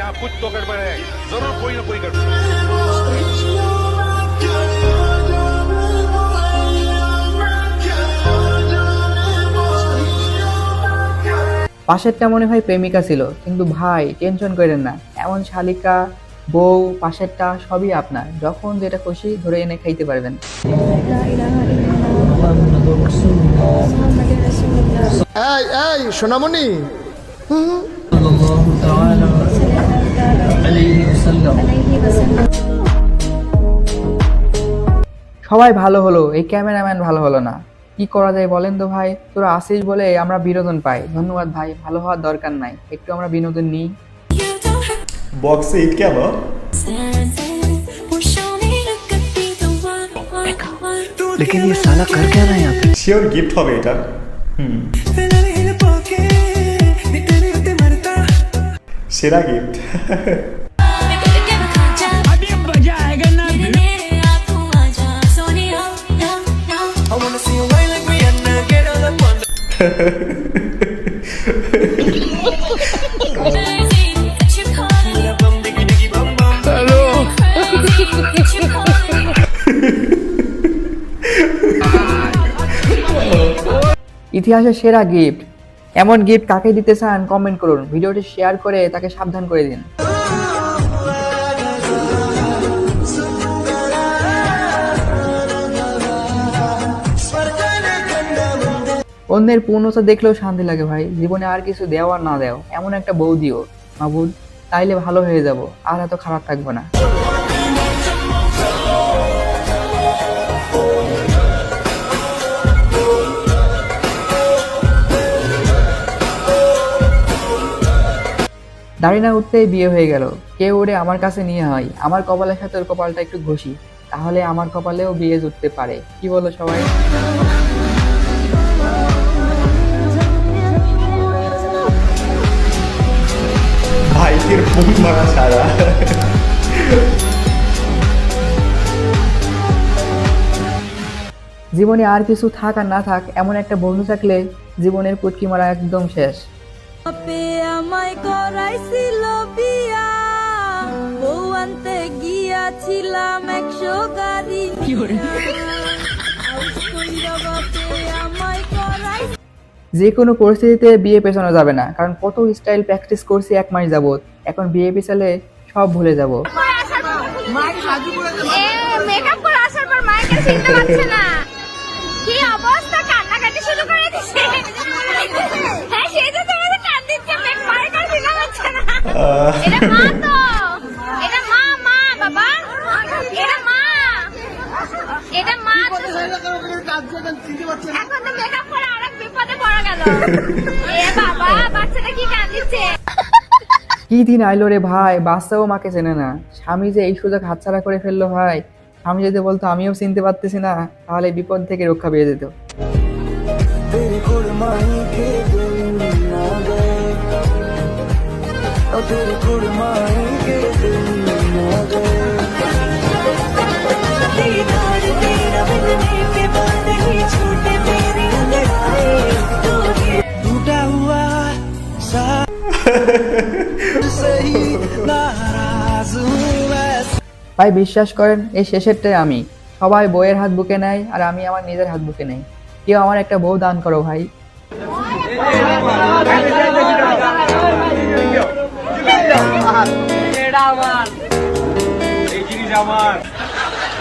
यहाँ कुछ तो गड़बड़ है। जरूर कोई ना कोई गड़बड़। পাশেরটা মনে হয় প্রেমিকা ছিল কিন্তু ভাই টেনশন করেন না। এমন শালিকা বউ পাশেরটা সবই আপনার। যখন যেটা খুশি ধরে এনে খাইতে পারবেন। সোনামণি। সবাই ভালো হলো এই ক্যামেরাম্যান ভালো হলো না কি করা যায় বলেন তো ভাই তোরা আসিস বলে আমরা বিনোদন পাই ধন্যবাদ ভাই ভালো হওয়ার দরকার নাই একটু আমরা বিনোদন নিই বক্সে ইট কেন लेकिन ये साला कर क्या रहा है यहाँ पे শিওর গিফট হবে এটা হুম সেরা গিফট ইতিহাসের সেরা গিফট এমন গিফট কাকে দিতে চান কমেন্ট করুন। ভিডিওটি শেয়ার করে তাকে সাবধান করে দিন। অন্যের পূর্ণতা দেখলেও শান্তি লাগে ভাই। জীবনে আর কিছু দেওয়া না দেও, এমন একটা বউ দিও মাবুদ, তাইলে ভালো হয়ে যাব, আর এত খারাপ থাকব না। দাড়ি না উঠতেই বিয়ে হয়ে গেল। কেউ ওরে আমার কাছে নিয়ে হয়। আমার কপালের সাথে ওর কপালটা একটু ঘষি। তাহলে আমার কপালেও বিয়ে জুটতে পারে। কি বলো সবাই? ভাইটির বুক মারা ছাড়া। জীবনে আর কিছু থাক আর না থাক এমন একটা বন্ধু থাকলে জীবনের পুটকি মারা একদম শেষ। বাপে আমায় করাইছিল বিয়া। বউ আনতে গিয়াছিলাম একশো গাড়ি যে কোনো পরিস্থিতিতে বিয়ে পেছানো যাবে না কারণ কত স্টাইল প্র্যাকটিস করছি এক মাস যাবত এখন বিয়ে পেছালে সব ভুলে যাব। মেকআপ করে আসার পর চিনতে পারছে না কি অবস্থা কান্নাকাটি শুরু করে দিছে হ্যাঁ সেই যে তোমাদের কান দিচ্ছে মেক মায়ের কাছে চিনা যাচ্ছে না এটা মা তো এটা মা মা বাবা এটা মা এটা মা তো। এখন তো মেকআপ করে আরেক বিপদে পড়া গেল এ বাবা বাচ্চাটা কি কান দিচ্ছে কি দিন আইলো রে ভাই বাচ্চাও মাকে চেনে না। স্বামী যে এই সুযোগ হাতছাড়া করে ফেলল ভাই স্বামী যদি বলতো আমিও চিনতে পারতেছি না তাহলে বিপদ থেকে রক্ষা পেয়ে যেত। और तेरी कुड़माई के दिन आ गए दीदार तेरा मिलने के बाद ही छूटे मेरी अंगड़ाई टूटा हुआ सा सही नाराज हूँ मैं ভাই বিশ্বাস করেন এই শেষেরটাই আমি সবাই বইয়ের হাত বুকে নেয় আর আমি আমার নিজের হাত বুকে নেই কেউ আমার একটা বউ দান করো ভাই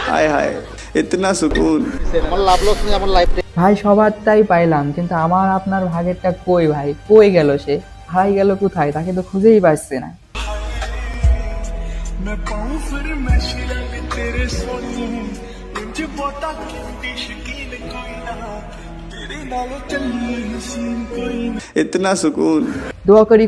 হায় হায় ইতনা ভাই সবারটাই পাইলাম কিন্তু আমার আপনার ভাগেরটা কই ভাই? কই গেল সে? হারাই গেল কোথায়? তাকে তো খুঁজেই পাচ্ছে না। ইতনা সুকুন দোয়া করি